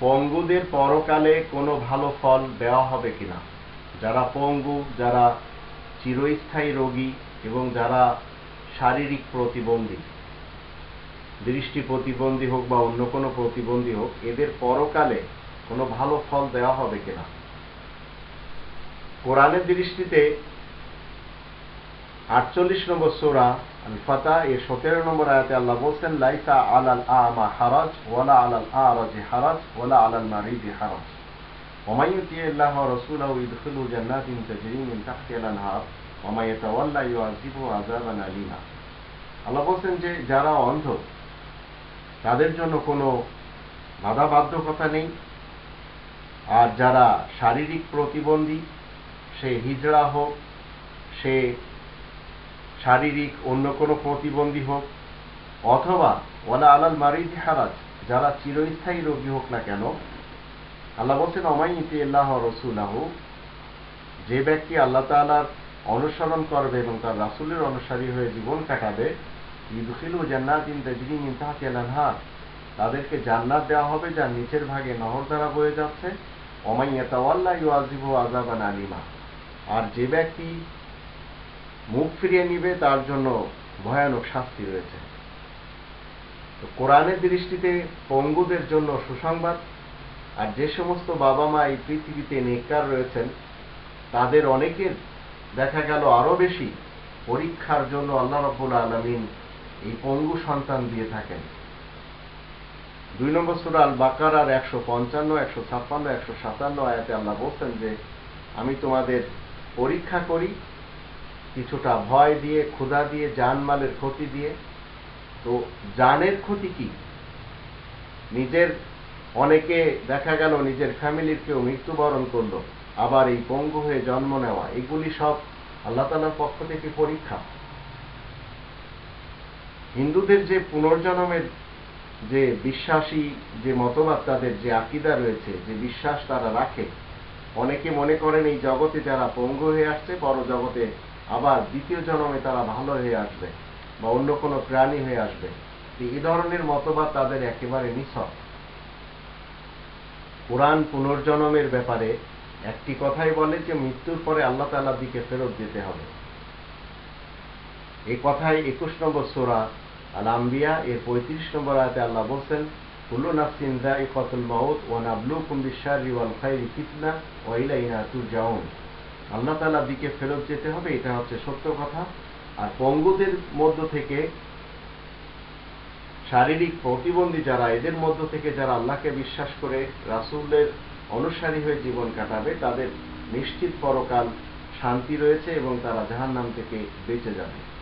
পঙ্গুদের পরকালে কোনো ভালো ফল দেওয়া হবে কিনা? যারা পঙ্গু, যারা চিরস্থায়ী রোগী এবং যারা শারীরিক প্রতিবন্ধী, দৃষ্টি প্রতিবন্ধী হোক বা অন্য কোনো প্রতিবন্ধী হোক, এদের পরকালে কোনো ভালো ফল দেওয়া হবে কিনা? কোরআনের দৃষ্টিতে আটচল্লিশ নম্বর সোরা আল ফাতা এর সতেরো নম্বর আয়াতে আল্লাহ বলছেন লাইসা আলাল আমা হারাজ ওয়ালা আলাল আরাজি হারাজ ওয়ালা আলাল মারিদি হারাজ ومن يطيع الله ورسوله يدخله جنات تجري من تحتها الانهار ومن يتولى يعذبه عذابا أليما আল্লাহ বলছেন যে যারা অন্ধ তাদের জন্য কোনো বাধা বাধ্যকতা নেই আর যারা শারীরিক প্রতিবন্ধী সে হিজড়া হোক সে শারীরিক অন্য কোনো প্রতিবন্ধী হোক, অথবা ওলা আলাল মারিদ হারাজ, যারা চিরস্থায়ী রোগী হোক না কেন, আল্লাহ বলছেন অমাই ইতি আল্লাহ রসুলাহ যে ব্যক্তি আল্লাহ তালার অনুসরণ করবে এবং তার রাসুলের অনুসারী হয়ে জীবন কাটাবে, ইদুখিলু জান্নাতিন তাজরি মিন তাহতিহাল আনহার, তাদেরকে জান্নাত দেওয়া হবে যার নিচের ভাগে নহর দ্বারা বয়ে যাচ্ছে। অমাই ইয়াতাওয়াল্লা ইউআজিবু আযাবান আলিমা। আর যে ব্যক্তি মুখ ফিরিয়ে নিবে, তার জন্য ভয়ানক শাস্তি রয়েছে। তো কোরআনের দৃষ্টিতে পঙ্গুদের জন্য সুসংবাদ, আর যে সমস্ত বাবা মা এই পৃথিবীতে নেককার রয়েছেন, তাদের অনেকের দেখা গেল আরও বেশি পরীক্ষার জন্য আল্লাহ রব্বুল আলমিন এই পঙ্গু সন্তান দিয়ে থাকেন। দুই নম্বর সুরা আল বাকার আর একশো পঞ্চান্ন, একশো ছাপ্পান্ন, একশো সাতান্ন আয়াতে আল্লাহ বলছেন যে, আমি তোমাদের পরীক্ষা করি কিছুটা ভয় দিয়ে, ক্ষুধা দিয়ে, জানমালের ক্ষতি দিয়ে। তো জানের ক্ষতি কি? নিজের অনেকে দেখা গেল নিজের ফ্যামিলির কেউ মৃত্যুবরণ করল, আবার এই পঙ্গু হয়ে জন্ম নেওয়া, এগুলি সব আল্লাহ তালার পক্ষ থেকে পরীক্ষা। হিন্দুদের যে পুনর্জন্মের যে বিশ্বাসী, যে মতবাদ, তাদের যে আকিদা রয়েছে, যে বিশ্বাস তারা রাখে, অনেকে মনে করেন এই জগতে যারা পঙ্গু হয়ে আসছে, বড় জগতে আবার দ্বিতীয় জন্মে তারা ভালো হয়ে আসবে বা অন্য কোনো প্রাণী হয়ে আসবে। এই ধরনের মতবাদ তাদের একেবারে নিছক। কোরআন পুনর্জন্মের ব্যাপারে একটি কথাই বলে যে, মৃত্যুর পরে আল্লাহ তালার দিকে ফেরত যেতে হবে। এই কথায় একুশ নম্বর সোরা আল আম্বিয়া এর পঁয়ত্রিশ নম্বর আয়তে আল্লাহ বলছেন, কুল্লু নাফসিন কতুল মাউত ও নাবলু কুম্বিশার রিওয়াল খাইরি ফিতনা ও ইলাইনা তুরজাউন। আল্লাহ তালার দিকে ফেরত যেতে হবে, এটা হচ্ছে সত্য কথা। আর পঙ্গুদের মধ্য থেকে শারীরিক প্রতিবন্ধী যারা, এদের মধ্য থেকে যারা আল্লাহকে বিশ্বাস করে রাসুলের অনুসারী হয়ে জীবন কাটাবে, তাদের নিশ্চিত পরকাল শান্তি রয়েছে এবং তারা জাহান্নাম থেকে বেঁচে যাবে।